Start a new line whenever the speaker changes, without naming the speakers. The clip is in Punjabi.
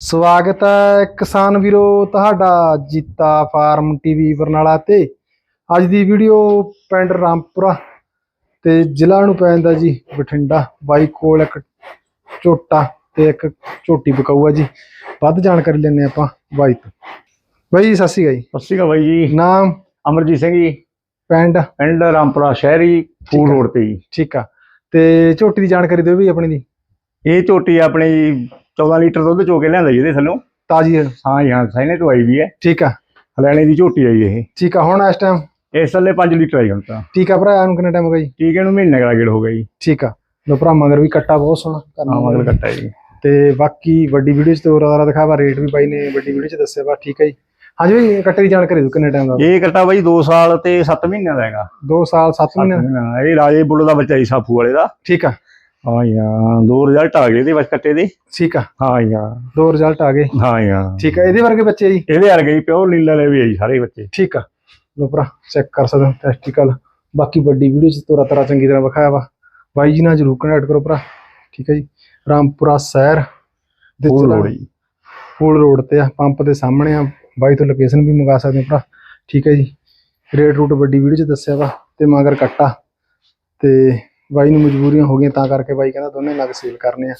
ਸਵਾਗਤ ਹੈ ਕਿਸਾਨ ਵੀਰੋ ਤੁਹਾਡਾ ਜੀਤਾ ਫਾਰਮ ਟੀਵੀ ਬਰਨਾਲਾ ਤੇ। ਅੱਜ ਦੀ ਵੀਡੀਓ ਪਿੰਡ ਰਾਮਪੁਰਾ ਤੇ ਜ਼ਿਲ੍ਹਾ ਨੂੰ ਪੈ ਜਾਂਦਾ ਜੀ ਬਠਿੰਡਾ। ਬਾਈ ਕੋਲ ਇੱਕ ਝੋਟਾ ਤੇ ਇੱਕ ਝੋਟੀ ਬਕਾਊ ਆ ਜੀ। ਵੱਧ ਜਾਣਕਾਰੀ ਲੈਣੇ ਆਪਾਂ ਬਾਈ ਤੋਂ। ਬਾਈ ਜੀ, ਸਤਿ ਸ਼੍ਰੀ ਅਕਾਲ ਜੀ।
ਸਤਿ ਸ਼੍ਰੀ ਅਕਾਲ ਬਾਈ ਜੀ।
ਨਾਮ?
ਅਮਰਜੀਤ ਸਿੰਘ ਜੀ।
ਪਿੰਡ?
ਪਿੰਡ ਰਾਮਪੁਰਾ ਸ਼ਹਿਰੀ ਫੂਲ
ਹੈ।
ਰੋਡ ਤੇ ਜੀ।
ਠੀਕ ਆ। ਤੇ ਝੋਟੀ ਦੀ ਜਾਣਕਾਰੀ ਦਿਓ ਵੀ ਆਪਣੀ ਦੀ।
ਇਹ ਝੋਟੀ ਆਪਣੀ 14 ਲੀਟਰ ਦੁੱਧ ਚੋ ਕੇ ਲਿਆਂਦਾ ਜੀ ਇਹਦੇ ਥੱਲੋਂ।
ਤਾਜੀ ਹੈ।
ਹਾਂ ਜੀ ਹਾਂ ਸਾਈਨੇ ਤੋਂ ਆਈ ਵੀ ਹੈ।
ਠੀਕ ਆ।
ਹਰਿਆਣੇ ਦੀ ਝੋਟੀ ਜੀ ਇਹ।
ਠੀਕ ਆ ਹੁਣ ਇਸ ਟਾਈਮ
ਇਸ ਥੱਲੇ 5 ਲੀਟਰ ਆਈ ਹੁਣ ਤਾਂ।
ਟੀਕਾ ਭਰਾਇਆ ਨੂੰ ਕਿੰਨਾ ਟਾਈਮ ਹੋ ਗਿਆ ਜੀ?
ਟੀਕੇ ਨੂੰ ਮਹੀਨੇ ਦਾ ਗੇੜ ਹੋ ਗਿਆ ਜੀ।
ਠੀਕ ਆ। ਲੋ ਭਰਾ ਮਗਰ ਵੀ ਕੱਟਾ ਬਹੁਤ ਸੋਹਣਾ ਕਰਨਾ।
ਹਾਂ ਮਗਲ ਕੱਟਾ ਜੀ।
ਤੇ ਬਾਕੀ ਵੱਡੀ ਵੀਡੀਓ 'ਚ ਤੇ ਹੋਰ ਜ਼ਿਆਦਾ ਦਿਖਾਵਾ ਰੇਟ ਵੀ ਬਾਈ ਨੇ ਵੱਡੀ ਵੀਡੀਓ 'ਚ ਦੱਸਿਆ ਵਾ ਠੀਕ ਹੈ ਜੀ। ਹਾਂਜੀ ਬਈ ਕੱਟੇ ਦੀ ਜਾਣਕਾਰੀ ਦਿਓ ਕਿੰਨੇ ਟਾਈਮ ਦਾ?
ਇਹ ਕੱਟਾ ਬਾਈ 2 ਸਾਲ ਤੇ 7 ਮਹੀਨਿਆਂ ਦਾ ਹੈਗਾ।
2 ਸਾਲ 7
ਸੱਤ
ਮਹੀਨੇ
ਮਹੀਨਿਆਂ ਦਾ। ਇਹ ਰਾਜੇ ਬੁੱਲ ਦਾ ਬੱਚਾ ਜੀ ਸਾਫੂ ਵਾਲੇ ਦਾ।
ਠੀਕ ਆ।
ਹਾਂ ਹਾਂ ਦੋ ਰਿਜ਼ਲਟ ਆ ਗਏ ਇਹਦੇ ਬਸ ਕੱਟੇ ਦੇ।
ਠੀਕ ਆ।
ਹਾਂ ਹਾਂ
ਦੋ ਰਿਜ਼ਲਟ ਆ ਗਏ।
ਹਾਂ ਹਾਂ
ਠੀਕ ਆ ਇਹਦੇ ਵਰਗੇ ਬੱਚੇ ਜੀ?
ਇਹਦੇ ਵਰਗੇ ਜੀ ਪਿਓਰ ਨੀਲੇ ਵਾਲੇ ਵੀ ਆ ਜੀ ਸਾਰੇ ਬੱਚੇ।
ਠੀਕ ਆ। ਲੋ ਭਰਾ ਚੈੱਕ ਕਰ ਸਕਦੇ ਹੋ ਟੈਸਟੀਕਲ ਬਾਕੀ ਵੱਡੀ ਵੀਡੀਓ 'ਚ ਤੋਰਾ ਤਰਾ ਚੰਗੀ ਤਰ੍ਹਾਂ ਵਿਖਾਇਆ ਵਾ। ਬਾਈ ਜੀ ਨਾਲ ਜਰੂਰ ਕਨੈਕਟ ਕਰੋ ਭਰਾ। ਠੀਕ ਹੈ ਜੀ। ਰਾਮਪੁਰਾ ਸ਼ਹਿਰ ਦੇ
ਜੀ।
ਫੂਲ ਰੋਡ ਤੇ ਆ। ਪੰਪ ਦੇ ਸਾਹਮਣੇ ਆ। ਬਾਈ ਤੋਂ ਲੋਕੇਸ਼ਨ ਵੀ ਮੰਗਾ ਸਕਦੇ ਹੋ ਭਰਾ। ਠੀਕ ਹੈ ਜੀ। ਰੇਟ ਰੂਟ ਵੱਡੀ ਵੀਡੀਓ 'ਚ ਦੱਸਿਆ ਵਾ। ਤੇ ਮਗਰ ਕੱਟਾ। ਤੇ ਬਾਈ ਨੂੰ ਮਜਬੂਰੀਆਂ ਹੋ ਗਈਆਂ ਤਾਂ ਕਰਕੇ ਬਾਈ ਕਹਿੰਦਾ ਦੋਨੇ ਨਗ ਸੇਲ ਕਰਨੇ ਆ।